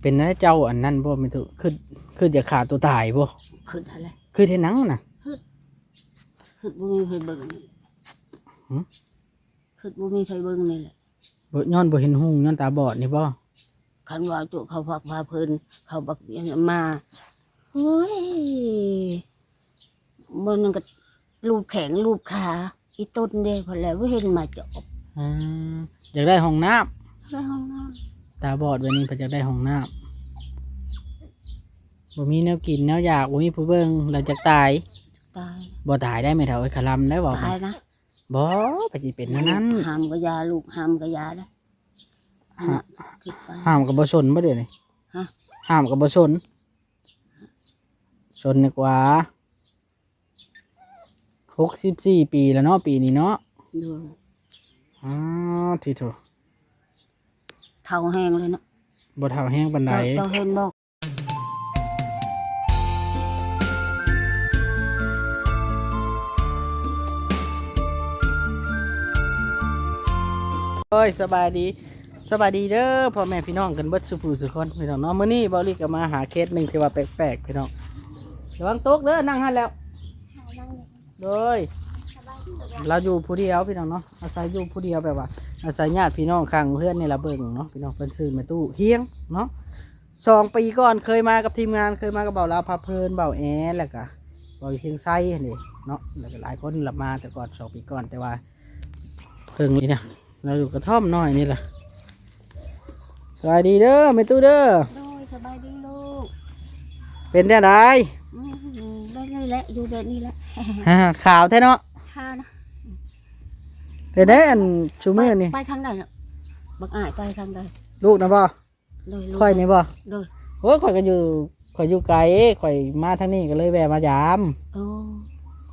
เป็นนะเจ้าอันนั้นบ่แม่ตุคือคือจะขาดตัวตายบ่ขึ้นอะไรคือเทนังน่ะ ขึ้นบ่มีใครเบิ่งนี่หืมขึ้นบ่มีใครเบิ่งนี่แหละบ่ย้อนบ่เห็นหุ่งย้อนตาบอดนี่บ่คันว่าตัวเขาพักพาเพิ่นเขาบักเรียนมาเฮ้ยมันนก็รูปแข็งรูปขาอีต้นเด้พอแล้วบ่เห็นมาจอบอ่าอยากได้ห้องน้ำในห้องน้ ตาบอดวันนี้เพิ่นอยากได้ห้องน้ำบ่มีแนวกินแนวอยากบ่มีผู้เบิ่งแล้วจะตายำตายบ่ตายได้ไหมเท่าไอ้คลำได้บ่ตายนะบ่ไปสิเป็นอันนั้นห้ามก็ยาลูกห้ามก็ยานะฮะคิดไป ห้ามกับบ่สนบ่เดี๋ยวนี้ฮะ ห้ามกับบ่สนสนดีกว่าหกสิบสี่ปีแล้วเนาะปีนี้เนาะดู อ๋อทีโถ เท่าแห้งเลยเนาะบ่เท่าแห้งปานใดเราเห็นบอกเอ้ยสบายดีสบายดีเด้อพ่อแม่พี่น้องกันเบิดสุผู้สุคนพี่น้องเนาะมื้อนี้บ่ลีก็มาหาเคสหนึงที่ว่าแปลกๆพี่น้องระวังตกเด้อนั่งหั่นแล้วโดยเราอยู่ผู้เดียวพี่น้องเนาะอาศัยอยู่ผู้เดียวแบบว่า อาศัยญาติพี่น้องข้างเพื่อนนี่ละเบิ่งเนาะพี่น้องเพิ่นซื้อมาตู้เฮียงเนาะสองปีก่อนเคยมากับทีมงานเคยมากับเบาลาวพาเพลินเบาแอแล้วก็เบาเชียงไส้นี่เนาะแล้วก็หลายคนหลับมาแต่ก่อนสองปีก่อนแต่ว่าเพิ่งนี่นะเราอยู่กระท่อมน้อยนี่แหละสวัสดีเด้อแม่ตู้เด้อโดยสบายดีลูกเป็นได้ไรอืมได้เลยแหละอยู่แบบนี้แหละฮ่าข่าวแท้เนาะข้านะ เป็นได้อันชูมือนี่ ไปทางใดเนาะบักอายไปทางใดลูกนะบ่โดยลูกค่อยนี่บ่โดยโอ้ยข่อยก็อยู่ข่อยอยู่ไกลข่อยมาทางนี้ก็เลยแวะมายาม โอ้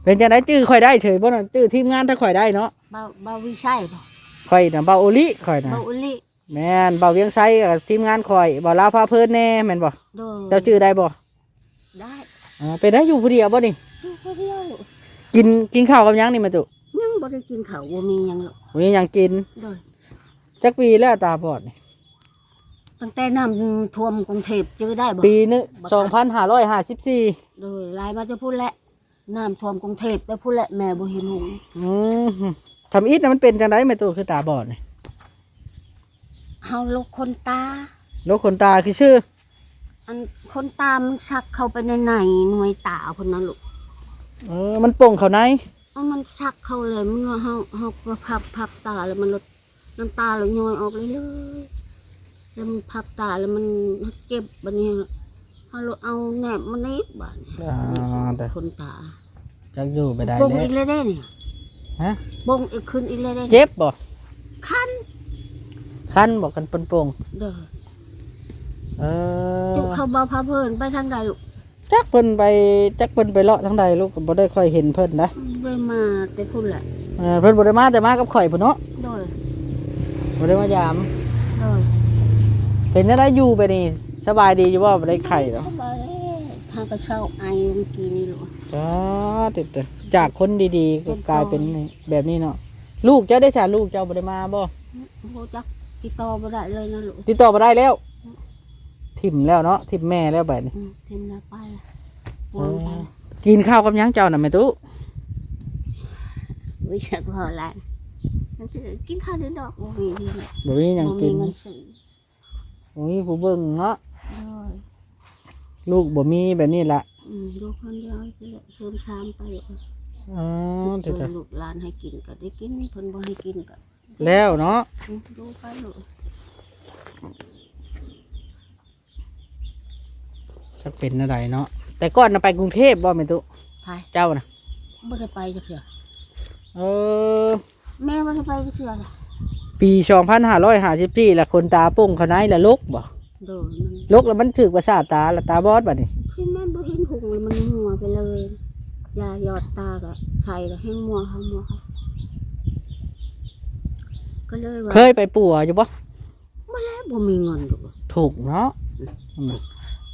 เป็นจังไดจื้อข่อยได้เฉยบ่น่ะจื้อทีมงานถ้าข่อยได้เนาะเบาเบาวิชัยบ่ข่อยน่ะเบาโอลิข่อยน่ะเบาอุลิแม่นเบาเวียงไซกับทีมงานข่อยเบาลาวพาเพิ่นแน่แม่นบ่โดยเจ้าจื้อได้บ่ได้อ่าเป็นได้อยู่ผู้เดียวบ่นี่อยู่คนเดียวกินกินข้าวกับหยังนี่มาตุยัง บ่ได้กินข้าวบ่มีหยังหรอกมีหยังกินโดยจักปีแล้วตาบอดนี่ตั้งแต่น้ำท่วมกรุงเทพเจอได้บ่ปีนึ2554โดยลายมาจะพูดแหละน้ำท่วมกรุงเทพแล้วพูดแหละแม่บ่เห็นหงอืมทำอิฐน่ะมันเป็นจังไดแม่ตุคือตาบอดนี่เฮาลูกคนตาโรคขนตาคือชื่อ อันคนตามันชักเข้าไปในไหนหน่วยตาคนนั้นลูกเออ มันโป่งเข้าในเอา มันชักเข้าเลยมันว่าเฮาเฮาก็พับพับตาแล้วมันลดน้ำตาเลยย้อยออกเลยเลยแล้วมันพับตาแล้วมันเจ็บบัดนี้เฮาเลยเอาแหนบมันนิดบาดนี้อ่าแต่คนตาจักอยู่ไปได้บงแล้อีวกเลยได้นี่ฮะบงอีกขึ้นอีกเลยได้เจ็บบ่คันคันบอกกันปนโป่งเด้อเอจุอเขาบ่พาเพิ่นไปทางใดลูก จักเพิ่นไปจักเพิ่นไปเลาะทางใดลูกก็บ่ได้ค่อยเห็นเพิ่นนะได้มาแต่พูดแหละเออเพิ่นบ่ได้มาแต่มากับข่อยพุ่นเนาะโดยบ่ได้มายามโดยเป็นจังไดอยู่ไปนี่สบายดีอยู่บ่บ่ได้ไข้หรอไปทางกระเช้าไอเมื่อกี้นี่ลูกจ้าติดๆจากคนดีๆก็กลายเป็นแบบนี้เนาะลูกเจ้าได้จ้าลูกเจ้าบ่ได้มาบ่โหจักติดต่อบ่ได้เลยนะลูกติดต่อบ่ได้แล้ว ทิ่มแล้วเนาะทิ่มแม่แล้วแบบนี้อืมเต็มแล้วไปวนไปกินข้าวกับหยังเจ้าน่ะแม่ตู้วิชาพอละนั่นคือกินข้าวเดือดอกบ่มีนี่แหละบ่มีหยังบ่มีกินเงินซื้อบ่มีผู้เบิ่งเนาะโดยลูกบ่มีแบบนี้ล่ะอืมดูคนเดียวคือเสริมชามไปอ๋อเดี๋ยวดูลูกหลานให้กินก็ได้กินเพิ่นบ่ให้กินก็ๆแล้วเนาะ อืมดูไปลูก สักเป็นอะไรเนาะแต่ก่อนน่ะไปกรุงเทพบ่แม่ตู้ไปเจ้าน่ะบ่ได้ไปจักเทื่อเออ แม่บ่ได้ไปจักเทื่อล่ะปี2554ละคนตาโป่งเขาในละลกบ่โดยมันลกแล้วมันถึกประสาทตาละตาบอดบัดนี้คือแม่บ่เห็นหุงเลยมันมัวไปเลยยาหยอดตาก็ใส่ก็ให้มัวเขามัวเขาก็เลยว่าเคยไปปัวอยู่บ่บ่แล้วบ่มีเงินดอก ถูกเนาะอื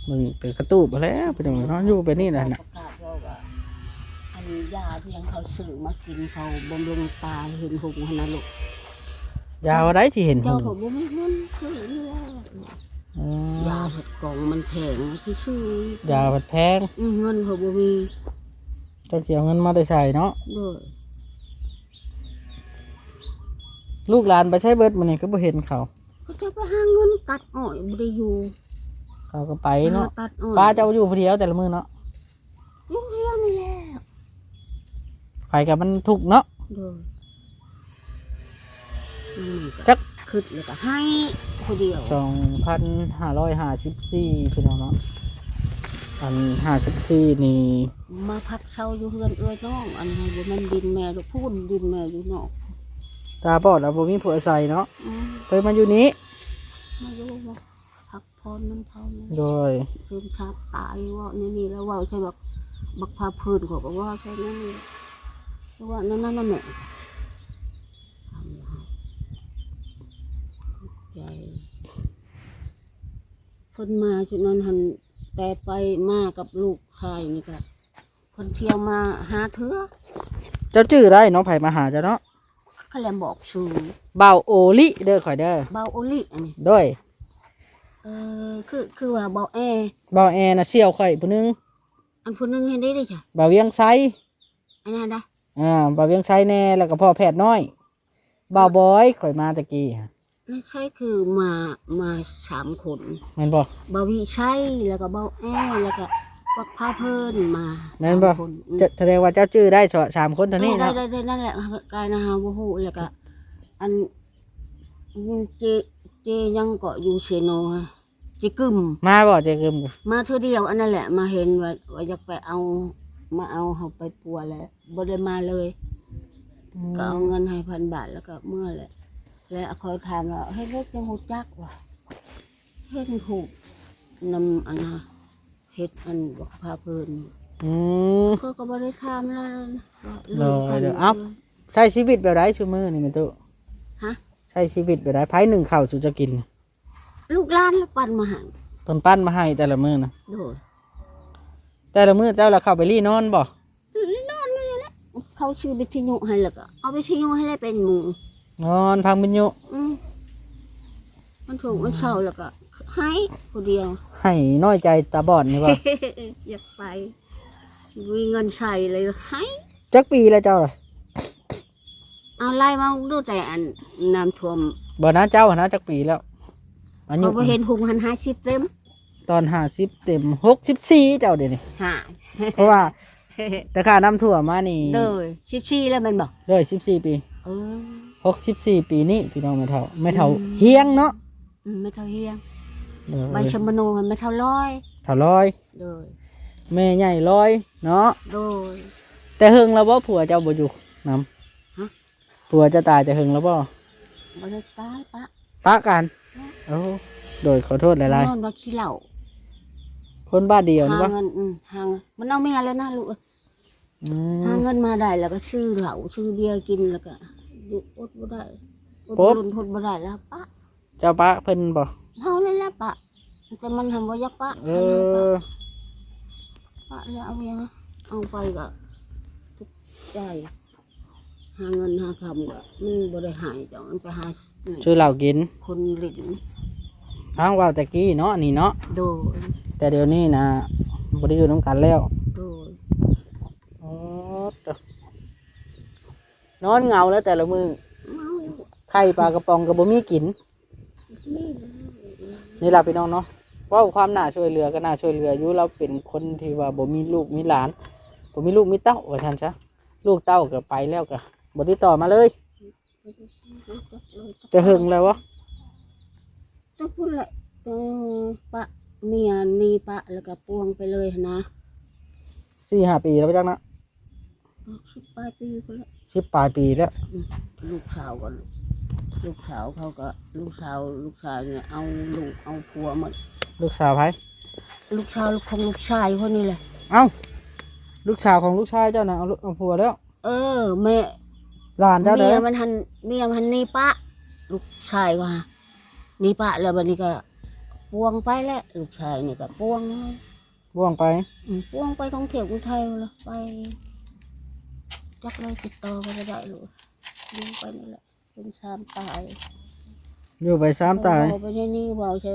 มมึงเป็นกระตูบมาแล้วเป็นอย่างน้อยอยู่ไปนี่แหละน่ะประกาศว่าว่าอันยาที่ยังเขาซื้อมากินเขาบำรุงตาเห็นหุงหั่นน่ะลูกยาวอะไรที่เห็นหเจ้างก็บ่มีเงินซื้อนี่แหละอืมยาเห็ดกล่องมันแพงที่ชื่อยาผัดแพงอืมเงินเขาบ่มีเจ้าเกี่ยวเงินมาได้ใส่เนาะเด้อลูกหลานไปใช้เบิดมันนี่ก็บ่เห็นเขาก็จะไปหาเงินตัดอ้อยบ่ได้อยู่ เขาก็ไปเนาะหตัดอ้อยป้าเจ้าอยู่ผู้เดียวแต่ละมือเนาะลูกเลี้ยงนี่แหละไปกับมันทุกข์เนาะเด้ออืมจักขึ้นแล้วก็ให้คนเดียวสองพันห้าร้อยห้าสิบสี่พี่น้องเนาะอันห้าสิบสี่นี่มาพักเช่าอยู่เฮือนเอ้ยน้อง อันนี้บ่แมันดินแม่ดอกพูนดินแม่อยู่นอกตาบอดแล้วบ่มีผัวใส่เนาะอืมเคยมาอยู่นี้มาอยู่มา พักพรน้ำเท่านี้โดยเพิ่มชาติตายว่านี่นี่แล้วว่าใช่แบบบักพาพื้นเขาก็ว่าแค่นั้นนี่ว่านั่นนั่นนั่นแหละทำเอาใจเพิ่นมาจุดนั้นหันแต่ไปมากับลูกชายนี่ก็เพิ่นเที่ยวมาหาเถือเจ้าชื่อได้เนาะไผมาหาเจ้าเนาะเขาเลยบอกชื่อเบาโอลิเด้อข่อยเด้อเบาโอลิอันนี้ โดย เออคือคือว่าเบาแอเบาแอน่ะเสี่ยวข่อยผู้หนึงอันผู้หนึงเห็นได้ดิจ้ะเบาเวียงไซอันนั้นได้อ่าเบาเวียงไซแน่แล้วก็พ่อแพทย์น้อยเบาบอยข่อยมาตะกี้ฮะไม่ใช่คือมามาสามคนแม่นบ่บาวิชัยแล้วก็เบาแอแล้วก็วักพาเพิ่นมาแม่นบ่ สาคนอืม จะแสดงว่าเจ้าชื่อได้สสามคนเท่านี้ได้เนาะได้ได้นั่นแหละกายนะฮะบ่ฮู้แล้วก็อันเจ เจยังเกาะอยู่เซโนฮะเจกึมมาบ่เจะกึมมาเท่าเดียวอันนั้นแหละมาเห็นว่าว่าอยากไปเอามาเอาเขาไปปัวแล้วบ่ได้มาเลย ก็เอาเงินให้พันบาทแล้วก็เมื่อแหละแล้วคอยถามว่าเฮ้ยเฮ็ดจังฮู้จักวะเฮ็ดถูกนำอันนะเฮ็ดอันบักพาเพิ่นอืมก็ก็บ่ได้ถามแล้วนะว่าเดี๋ยวเดี๋ยวเอ้าใช้ชีวิตแบบไรชั่วมือนี่แมันตุฮะ ใช้ชีวิตแบบไรไผหนึ่งข้าวสุจะกินลูกหลานแล้วปันมาใหันตนปั้นมาให้แต่ละมือนะโดยแต่ละมือเจ้าละเข้าไปรี่นอนบ่นอนนี่แหละเขาชื่อวิทยุให้แล้วก็เอาวิทยุให้ได้เป็นหมู่นอนพังบิญญุอืมมันถูกมันเศร้าแล้วก็ให้ผู้เดียว ให้น้อยใจตาบอดนี่บ่ อยากไป มีเงินใส่เลยให้จักปีแล้วเจ้าล่ะ เอาไล่มาดูแต่อันน้ำท่วมบ่นะเจ้าหั่นนะจักปีแล้วอายุเขาไปเห็นหุงหันห้าสิบเต็มตอนห้าสิบเต็มหกสิบสี่เจ้าเดี๋ยวนี้หาเพราะว่า แต่ข้าน้ำท่วมมานี่เด้อสิบสี่แล้วมันบอกเลยสิบสี่ปีเออ หกสิบสี่ปีนี้พี่น้องไม่เท่าไม่เท่าอืม เฮียงเนาะอืมไม่เท่าเฮียงเด้อใบชะมโนมันไม่เท่าร้อยเท่าร้อยเด้อแม่ใหญ่ร้อยเนาะโดยแต่หึงแล้วบ่ผัวเจ้าบ่อยู่นำฮะ ผัวจะตายจะหึงแล้วบ่บริตายปะปะกันโอ้โดยขอโทษหลายนอนว่าขี้เหล้าๆคนบ้านเดียวนี่หาบ่เงินอืมหาเงินมันเอาเมียแล้วนะลูกอืหามเงินมาได้แล้วก็ซื้อเหล้าซื้อเบียร์กินแล้วก็อยู่อดบ่ได้อดปุ๊บรุนทนบ่ได้แล้วปะเจ้าปะเพิ่นบ่เฮาเลยละปะแต่มันทำบ่อยักปะเออันนั้นปะอปะแล้วเอายังเอาไปก็ทุกใจ หาเงินหาคำก็มันบ่ได้หายจ้ะมันไปหาชื่อเหล่ากินคนหลินอ้างว่าตะกี้เนาะนี่เนาะโดยแต่เดี๋ยวนี้นะบ่ได้อยู่นํกันแล้วโดยอ๋อตะนอนเหงาแล้วแต่ละมือเมาอยู่ไข่ปลากระป๋องก็บ่มีกินนี่นี่ล่ะพี่น้องเนาะเว่าความน่าช่วยเหลือก็น่าช่วยเหลืออยู่เราเป็นคนที่ว่าบ่มีลูกมีหลานบ่มีลูกมีเต้าว่าท่านซะลูกเต้าก็ไปแล้วก็ บ่ติดต่อมาเลยจะหึงแล้ววะจะพูดแหละเออปะเมียนี่ปะแล้วก็ปวงไปเลยนะสี่ห้าปีแล้วไปจังนะคิดปลายปีก็แล้วสิบปลายปีแล้วลูกสาวก็ลูกสาวเขาก็ ลูกสาวลูกสาวเนี่ยเอาลูกเอาผัวหมดลูกสาวไผลูกสาวของลูกชายคนนี้แหละเอ้าลูกสาวของลูกชายเจ้าน่ะเอาลูกเอาผัวแล้ว เออแม่ หลานเจ้าเด้เมียอมันหันเมียมันหันนี่ปะลูกชายก็ฮะนี่ปะแล้วบัดนี้ก็ปวงไปแล้วลูกชายนี่ก็ปวงบ่วงไป อืมปวงไปท่องเที่ยวกรุงไทยเลยไปจักเลยติดต่อไปไม่ได้เลยยิงไปนี่แหละเป็นสามตายอยู่ไปสามตายเบไปในนี่เบาใช่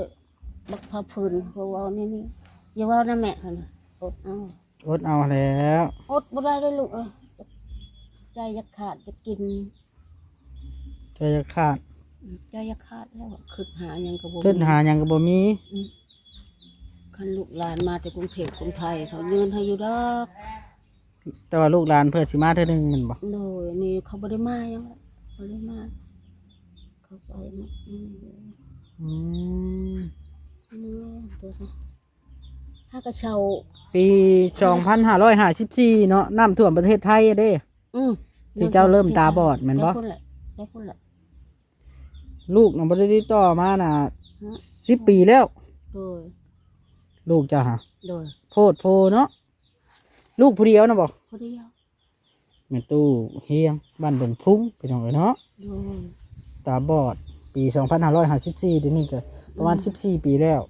บักพาพื้นเขาเว่านี่นี่อย่าเว่านะแม่ค่ะนะอดเอาอดเอาแล้ว อดบ่ได้เลยลูกเอ้ย ใจจะขาดจะกิน ใจจะขาดใจจะขาดแล้วอะขึ้นหาหยังกระบอกขึ้นหาหยังก็บ่มีคันลูกหลานมาแต่กรุงเทพกรุงไทย เขายืนให้อยู่ดอกแต่ว่าลูกหลานเพิ่นสิมาเทื่อหนึงแมันบ่โดยนี่เขาบ่ได้มาหยังละบ่ได้มาเขาไปมาอืมอืมนี่เดี๋ยวนะถ้ากระเช้าปี 2554 เนาะน้ำท่วมประเทศไทยเด้ อืม ที่เจ้าเริ่มตาบอดแม่นบ่ได้พุ่นแหละได้พุ่นแหละ ลูกน่ะบ่ได้ติดต่อมาน่ะฮะ10ปีแล้ว โดย ลูกเจ้าฮะโดยโพดโพเนาะลูกผู้เดียวนะบ่พอดียวแม่ตู้เฮียงบ้านดงพุ่งพี่น้องเอ้ยเนาะ โดยตาบอด ปี 2554เดี๋ยวนี้ก็ประมาณ 14 ปีแล้ว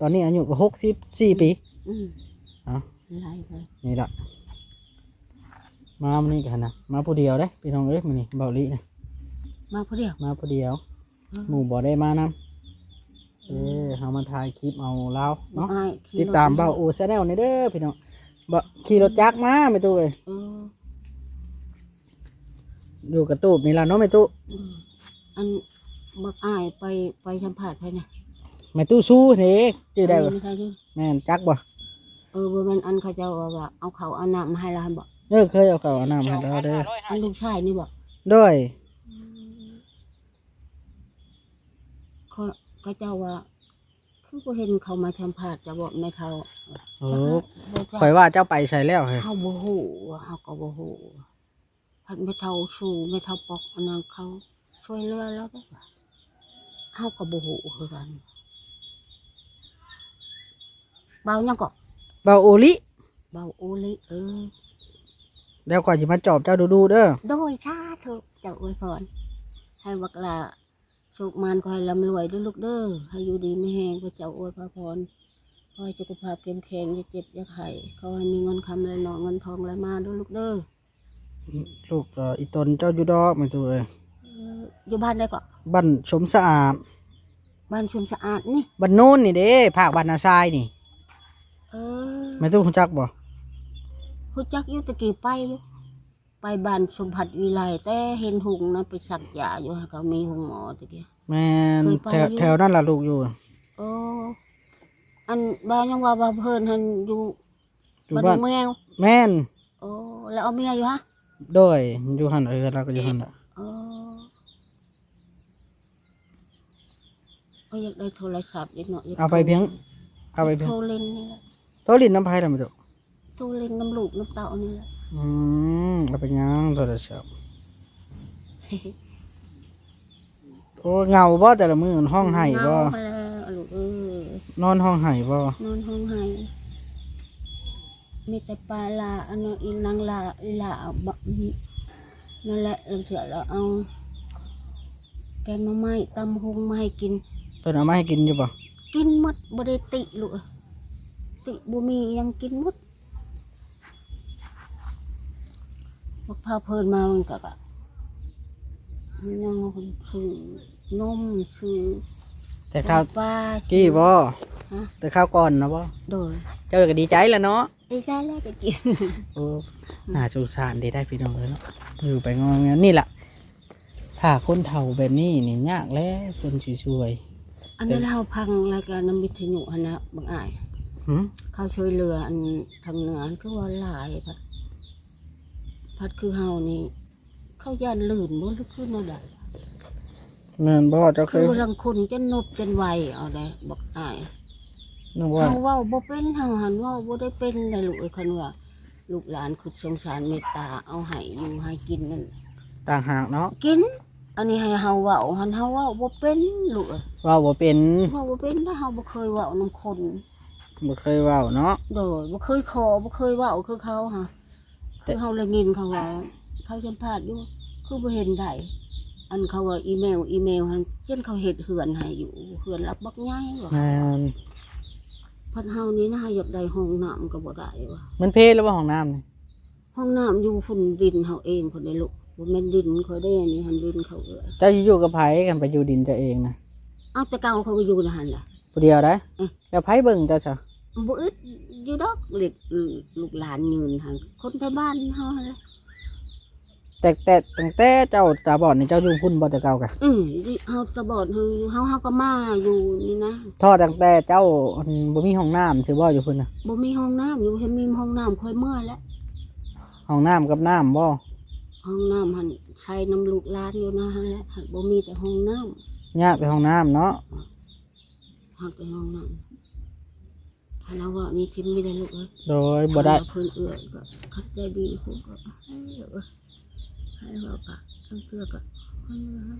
ตอนนี้อายุก็64 ปี อืมเอ้าไล่ไปนี่ล่ะ มามื้อนี้กันนะมาผู้เดียวเด้พี่น้องเอ้ยมื้อนี้เบาหลีนะมาพอดียวมาผู้เดียวอืมหมู่บ่ได้มานำเออเฮามาถ่ายคลิปเอาลาวบอกเนาะอ้ายขี่ติดตามเบาโอชาแนลนี่เด้อพี่น้องบ่ขี่รถจักรมาแม่ตู้เอ้ยเอออยู่กับตู้นี่ล่ะเนาะแม่ตู้อืมอันบักอ้ายไปไปสัมผัสไปนะแม่ตู้สู้เด้ชื่อได้บ่ม่ใช่ด้วยแม่นจักบ่เออบ่แม่นอันเขาเจ้าว่าว่าเอาเขาวเอาน้ำมาให้เราหั่นบ่ เออเคยเอาเข้าวเอาน้ำให้เราเด้ออันลูกชายนี่บ่ด้วยเขาเขาเจ้าว่า คือบ่เห็นเขามาสัมผัสจะบอกแม่เฒ่าโอ้บ่จ้ะข่อยว่าเจ้าไปใส่แล้วเฮ้ยเฮาบ่ฮู้ว่าเฮาก็บ่ฮู้พันแม่เฒ่าสู้แม่เฒ่าปอกอันนั้นเขาช่วยเหลือเราได้บ่เฮาก็บ่ฮู้คือกันเบายังก็เบาโอลิเบาโอลิเออ เดี๋ยวก่อนจะมาจอบเจ้าดูดูๆเด้อ โดยชาเถอะเจ้าอวยพรให้บักลาโชคมานก็ให้ร่ำรวยด้วยลูกเด้อให้อยู่ดีไม่แห้งพระเจ้าอวยพระพรขอให้สุขภาพเข้มแข็งอย่าเจ็บอย่าไข้ขอให้มีเงินคำไหลนองเงินทองไหลมาด้วยลูกเด้อลูกก็อีตนเจ้าอยู่ดอกแม่ตู้เอ้ยเอออยู่บ้านได้ก็บ้านสมสะอาดบ้านชุมสะอาดนี่ บ้านโน้นนี่เด้ภาคบ้านนาทรายนี่เออแม่ตู้รู้จักบ่ ฮู้จักอยู่ตะกี้ไปอยู่ไปบ้านสมผัสวิไลแต่เห็นหุงนะไปสักยาอยู่เขามีหุงหมอตะกี้ แม่นเคยไปแถวอยู่ แถวนั่นล่ะลูกอยู่โอ้อันบ้านยังว่าบ้านเพิ่นหันอยู่อยู่บ้านบ้านเมืองแม่นโอ้แล้วเอาเมียอยู่ฮะโดยอยู่หั่นเออเราก็อยู่หั่นน่ะเออก็อยากได้โทรศัพท์นิดหน่อยเอาไปเพียง เอาไปเพียงโทรเล่นนี่แหละโตลิ้นน้ำไผล่ะแม่ตู้โทรเล่นน้ำลูกน้ำเต่านี่แหละอืมเอาไปยังโทรศัพท์โอ้เหงาบ่แต่ละมื้อห้องไห้บ่เมาแล้วลูกเออนอนห้องไห้บ่นอนห้องไห้มีแต่ปลาลาอันนั้นอีนางลาอีลาเอาบะนี่นั่นแหละเราเถื่อเราเอา แกงหน่อไม้ตำหงมาให้กิน เพิ่นเอามาให้กินอยู่บ่กินหมดบ่ได้ติลูกเอ้ยติบ่มีหยังกินหมด บักพาเพิ่นมามันก็กะยังซื้อนมซื้อแต่ข้าวปลากี้บ่ฮะแต่ข้าวก่อนนะบ่โดยเจ้าก็ดีใจแล้วเนาะไอ้ซ่าแล้วก็กินโอ้น่าสงสารได้ได้พี่น้องเลยเนาะอยู่ไปงอเงี้ยนี่แหละถ้าคนเฒ่าแบบนี้นี่ยากแล้วคนสิช่วยอันนี้เราพังรายการน้ำวิทยุหันนะบางอ้ายหึเขาช่วยเหลืออันทางเหนืออันคือว่าหลายพัด พัดคือเฮานี่ เขาย่านลื่นบ่หรือคือแนวใดแม่นบ่เจ้าเคคือยลังคนจะนบจนไวเอาได้บอกอายนึกว่า เฮาเว้าบ่เป็นเฮาหันเว้าบ่ได้เป็นได้ลูกเอ้ยคันว่าลูกหลานคือสงสารเมตตาเอาให้อยู่ให้กินนั่นต่างหากเนาะกิน อันนี้ให้เฮาเว้าหันเฮาเว้าบ่เป็นลูกเอ้ยเว้าบ่เป็นเว้าบ่เป็นถ้าเฮาบ่เคยเว้านํคน บ่เคยเว้าเนาะโดยบ่เคยขอบ่เคยเว้าคือเขาฮะ คือเฮาเลยยินเขาว่า เขาสัมภาษณ์อยู่คือบ่เห็นได้อันเขาว่าอีเมลอีเมลหันเช่นเขาเฮ็ดเหือนให้อยู่เหือนรับบักใหญ่ว่าแม่นเพันเฮานี่นะอยากได้ห้องน้ำก็บ่ได้ว่ะมันเพลแล้วบ่ห้องน้ำนี่ห้องน้ำอยู่ฝุ่นดินเฮาเองคนได้ลูกบ่แม่นดินเขาได้อันนี้หันดินเขาเอ้ยเจ้าสิอยู่กับไผกันไปอยู่ดินเจ้าเองนะเอาแต่เก่าเขาก็อยู่นะหั่นล่ะผู้เดียวได้อืมแล้วไผเบิ่งเจ้าจ้ะ บ่อึดอยู่ดอกเล็กลูกหลานยืนทางคนในบ้านเฮาเลยแต่แต่ตั้งแต่เจ้าตาบอดนี่เจ้าอยู่พุ่นบ่แต่เก่ากะอือเฮาตะบอดเฮาเฮาเฮาก็มาอยู่นี่นะทอดตั้งแต่เจ้าอันบ่มีห้องน้ำสิบ่อยู่พุ่นน่ะบ่มีห้องน้ำอยู่ฉันมีห้องน้ำค่อยเมื่อยแล้วห้องน้ำกับน้ำบ่ห้องน้ำหันใช้น้ำลูกหลานอยู่นะฮะแหละหันบ่มีแต่ห้องน้ยากแต่ห้องน้ำเนาะำหักแต่ห้องน้ำ ถ้าเราว่ามีทิมไม่ได้ลูกเอ้ยโดยบ่ได้ถ้าเราเพิ่นเอื้อยก็คัดใจดีผมก็ให้เอ้ยให้เราก็ต้องเชื่อก็ให้เรา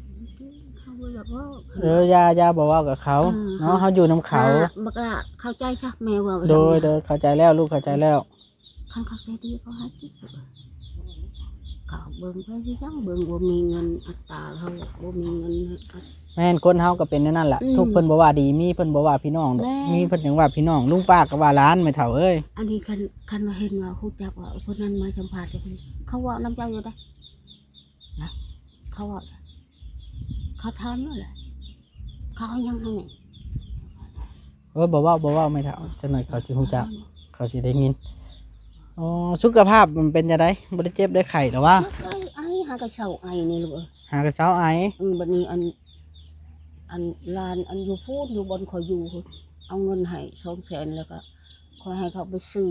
เขาบ่อยากเว่าเออยายาบอกว่ากับเขาอืมเนาะเขาอยู่น้ำเขาอ่บักละเข้าใจชักแม่ว่าโดยโดยเข้าใจแล้วลูกเข้าใจแล้วคันเข้าใจดีก็ให้คิด เอ้ยก็เบิ่งไปที่จังเบิ่งบ่มีเงินอัตราเขาบ่มีเงินอัต แม่นคนเฮาก็เป็นแนวนั่นแหละอืมทุกเพิ่นบ่ว่าดีมีเพิ่นบ่ว่าพี่น้องดอกแม่มีเพิ่นยังว่าพี่น้องลุงป้าก็ว่าร้านไม่เท่าเอ้ยอันนี้คันคันว่าเห็นว่าฮู้จักว่าคนนั้นมาสัมภาษณ์กันเขาว่าน้ำเจ้าอยู่ได้นะเขาว่าเขาทานนั่นแหละเขาเอายังให้แม่เออบ่เว้าบ่เว้าไม่เท่าจังหน่อยเขาสิฮู้จักเขาสิได้ยิน อ๋อสุขภาพมันเป็นจังไดบ่ได้เจ็บได้ไข้หรอวะไอ้ไอ้หากระเช้าไอ้นี่ลูกเอ้ยหากระเช้าไออืมบัดนี้อัน อันลานอันอยู่พูดอยู่บนคอยอยู่พุ่นเอาเงินให้สองแสนแล้วก็คอยให้เขาไปซื้อ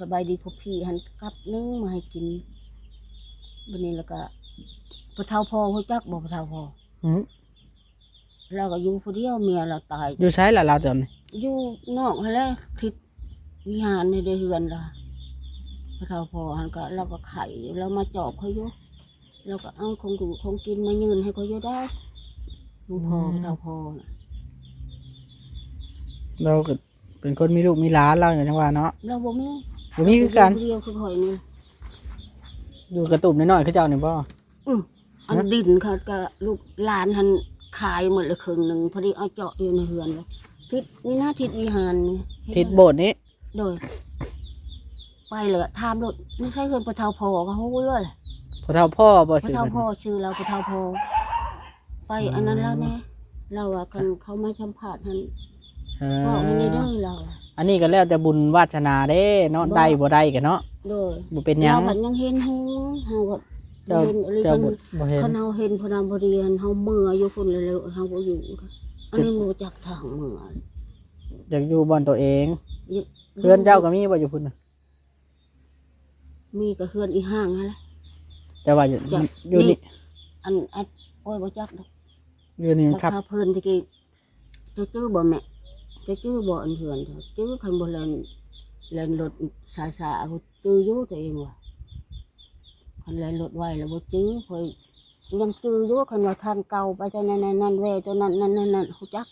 สบายดีกับพี่หันกลับนึงมาให้กินบัดนี้แล้วก็พระเท่าพอฮู้จักบ่พระเท่าพอหืมเราก็อยู่ผู้เดียวเมียเราตาย อยู่ใช้ล่ะเราตอนนี้อยู่นอกหั่นแหละทิศวิหารในได้เฮือนละ พระเท่าพอหันก็เราก็ไข่เรามาจอบเขาอยู่เราก็เอาของดูของกินมายืนให้เขาอยู่ได้ลุงพอพระเท่าพอน่ะเราก็เป็นคนมีลูกมีหลานเราอย่างจังว่าเนาะเราบ่มีบ่มีคือกันผู้เดียวคือข่อยนี่อยู่กระตุ่มน้อยๆคือเจ้านี่บ่อืออันดินเขาก็ลูกหลานหันขายหมดเลยครึ่งหนึ่งพอดีเอาเจาะอยู่ในเฮือนเลยทิศนี่นะทิศวิหารนี่ทิศโบสถ์นี้โดย ไปเลยอะถามรถไม่ใช่เฮือนพระเท่าพอเขาฮู้เลยพอเท่าพ่อบ่พระสิเท่าพ่อชื่อเราพระเท่าพ่อไปอันนั้นแล้วแน่เราอะกันเขาไม่สัมผัสหันเอบอกให้ในอเด้อเราอะอันนี้ก็แล้วแต่บุญวาสนาเด้เนาะบ่ได้บ่ได้กันเนาะโดยบ่เป็นหยัเรางบัดยังเห็นหูเฮาก็เจ้าเห็นอะไรเจ้ากันบ่บ่เห็นคันเฮาเห็นพอดำพอดีหันเฮาเมื่ออยู่คนเร็วๆเฮาบ่อยู่อันนี้บ่จักทางเมื่ออยากอยู่บ้านตัวเองอยู่เพื่อนเจ้าก็มีบ่อยู่พุ่นน่ะ มีก็เฮือนอีห้างนั่นแหละแต่ว่าอยู่จ้ะอยู่นี่อันอัดโอ้ยบ่จักดอกอยู่นี่ราครับคาเพิ่นตะกี้จะจื้อบ่แม่จะจื้อบ่อันเฮือนเขาจื้อคันบ่แล่นแล่นรถสายๆเขาจื้ออยู่ตัวเองว่ะคันแล่นรถไวแล้วบ่จื้อค่อยยังจื้ออยู่คันว่าทางเก่าไปตัวนั้นนั่นแวตัวนั้นนั่นนั่นนั่นฮู้จัก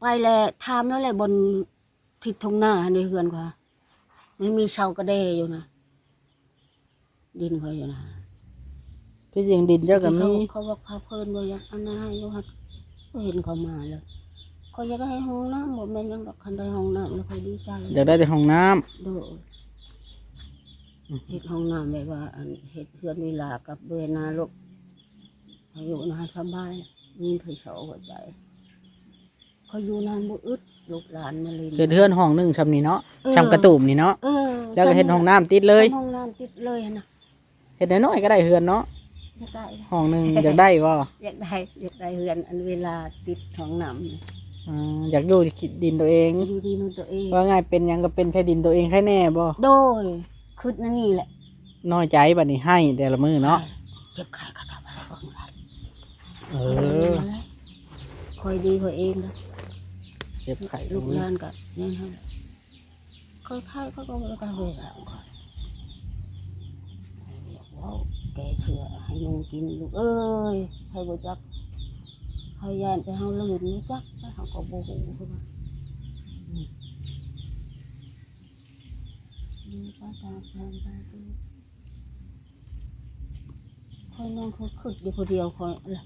ไปแล้วถามแล้วแหละบนทิศทงหน้าในเฮือนกว่า มันมีเสากระเดอยู่นะดินเขาอยู่นะที่จริงดินเจ้าก็มีเขาเขาบอกพาเพลินบ่อยากอันนั้นให้ลูกฮัดก็เห็นเขามาเลยเขาอยากได้ห้องน้ำบ่แม่นหยังดอกคันได้ห้องน้ำแล้วเขาดีใจอยากได้แต่ห้องน้ำโดดเฮ็ดห้องน้ำแบบว่าอันเฮ็ดเฮือนเวลากับเวนาลูกเขาอยู่นานสบายมีไผเสาหัวใจเขาอยู่นานบ่อึด ลูกหลานมาเล่นเฮ็ดเฮือนห้องหนึงชำนี่เนาะเออชำกระตุ่มนี่เนาะเออแล้วก็เฮ็ดห้องน้ำติดเลยห้องน้ำติดเลยนะเฮ็ดน้อยๆก็ได้เฮือนเนาะอยากได้ห้องหนึงอยากได้บ่อยากได้อยากได้เฮือนอันเวลาติดห้องน้ำนี่อ่าอยากอยู่ที่ดินตัวเอง อยู่ดีนู่นตัวเอง ว่าง่ายเป็นหยังก็เป็นแค่ดินตัวเองแค่แน่บ่โดยคืดนั่นนี่แหละน้อยใจบัดนี้ให้แต่ละมื้อเนาะเจ็บไข้ก็ทำอะไรบ้างล่ะเออ คอยดีคอยเองนะ เจ็บไข้ลูกหลานก็นี่ฮะคอยไข้เขาก็ไม่ได้เวลาของเขาว้าวแกเชื่อให้ลุงกินลูกเอ้ยให้บ่จักให้ยานไปเฮาลืมนี่จักไปเฮาก็บ่ฮู้คือว่าอืมนี่ก็ตามแผนไปดูคอยนอนคอยขึ้นอยู่คนเดียวคอยอะไร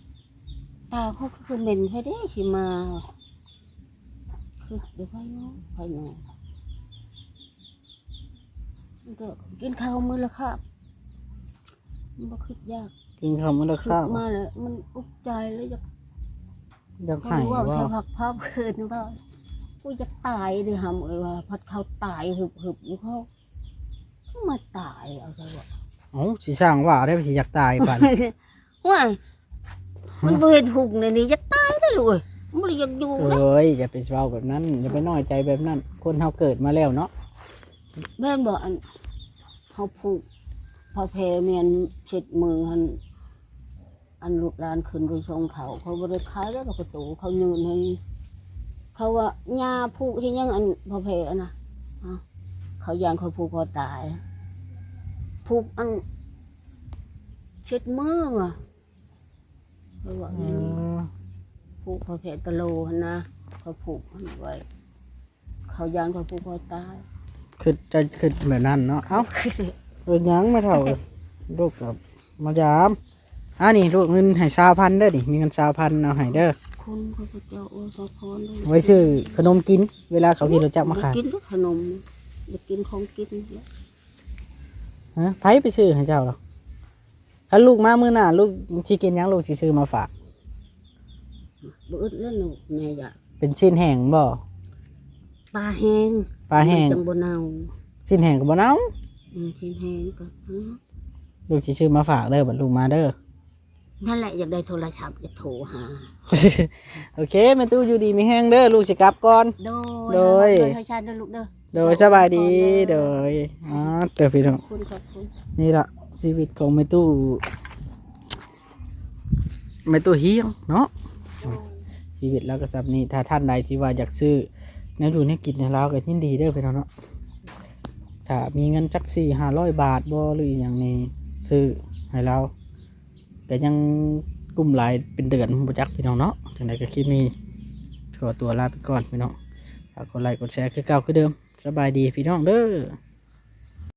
ตาเขาคือเหม็นแค่ได้สิมา คือเดี๋ยวค่อยนอนค่อยนอนมันก็กินข้าวมื้อละครับมันบ่คิดยากกินข้าวมื้อละคิดข้าวมาแล้วมันอุกใจแล้วอยากอยากเขาให้รู้ว่าว่าใช่พักภาพคืนว่ากูจะตายดิหำเอ้ยว่าพัดเขาตายหึบหึบอยู่เขาเขามาตายเอาซะว่าเอ้าสิสร้างว่าได้สิอยากตายปานว้ายมันบ่เห็นหุกในนี้จะตายได้เลยมัน บ่ได้อยากอยู่นะเอ้ยอย่าไปเว้าแบบนั้นอย่าไปน้อยใจแบบนั้น คนเฮาเกิดมาแล้วเนาะแม่นบอกอันเขาผูกพอเพเมียนเช็ดมือหันอันลูกหลานขึ้นไปชงเขา เขาบริขายแล้วประตูเขายืนให้เขาว่าญาผูกที่ยังอันพอเพอันนะอ้าวเขายานเขาผูกคอตายผูกอันเช็ดมืออะเขาว่า อืมผูกพอเพตะโลหันนะเขาผูกอันไว้ เขายานเขาผูกคอตายคือจะคือแบบนั้นเนาะเอ้าเป็นหยังไม่เท่าลูกกับมายามอ่านี่ลูกเงินให้สาวพันเด้อนี่มีเงินสาวพันเอาให้เด้อคุณพระพุทธเจ้าโอ้พระพรด้วยไว้ซื้อขนมกิน เวลาเขากินรถจักรมาขายกินด้วยขนมอยากกินของกินแล้วฮะไผไปซื้อให้เจ้าหรอถ้าลูกมามื้อหน้าลูกที่กินหยังลูกสิซื้อมาฝาก บ่อึดแล้วหนูแม่อยากเป็นชิ้นแห้งบ่ปลาแห้งปลาแห้งจังบ่เน่าชิ้นแห้งก็บ่เนาอืมกินแห้งก็อืมลูกสิซื้อมาฝากเด้อบัดลูกมาเด้อนั่นแหละอยากได้โทรศัพท์อยากโทรหาโอเคแม่ตู้อยู่ดีมีแห้งเด้อลูกสิกลับก่อนโดโดยโดยให้ชาติด้วยลูกเด้อโดยสบายดีโดยอ๋อเด้อพี่น้องขอบคุณขอบคุณนี่ละชีวิตของแม่ตู้แม่ตู้เฮียงเนาะ ชีวิตเราก็สับนี้ถ้าท่านใดที่ว่าอยากซื้อแนวดูเนี่ยกินในเราก็ยินดีเด้อพี่น้องเนาะถ้ามีเงินจักสี่ห้าร้อยบาทบ่หรืออย่างนี้ซื้อให้เราก็ยังกลุ่มหลายเป็นเดือนบ่จักพี่น้องเนาะจังใดก็คลิปนี้ขอตัวลาไปก่อนพี่น้องฝากกดไลค์กดแชร์คือเก่าคือเดิมสบายดีพี่น้องเด้อ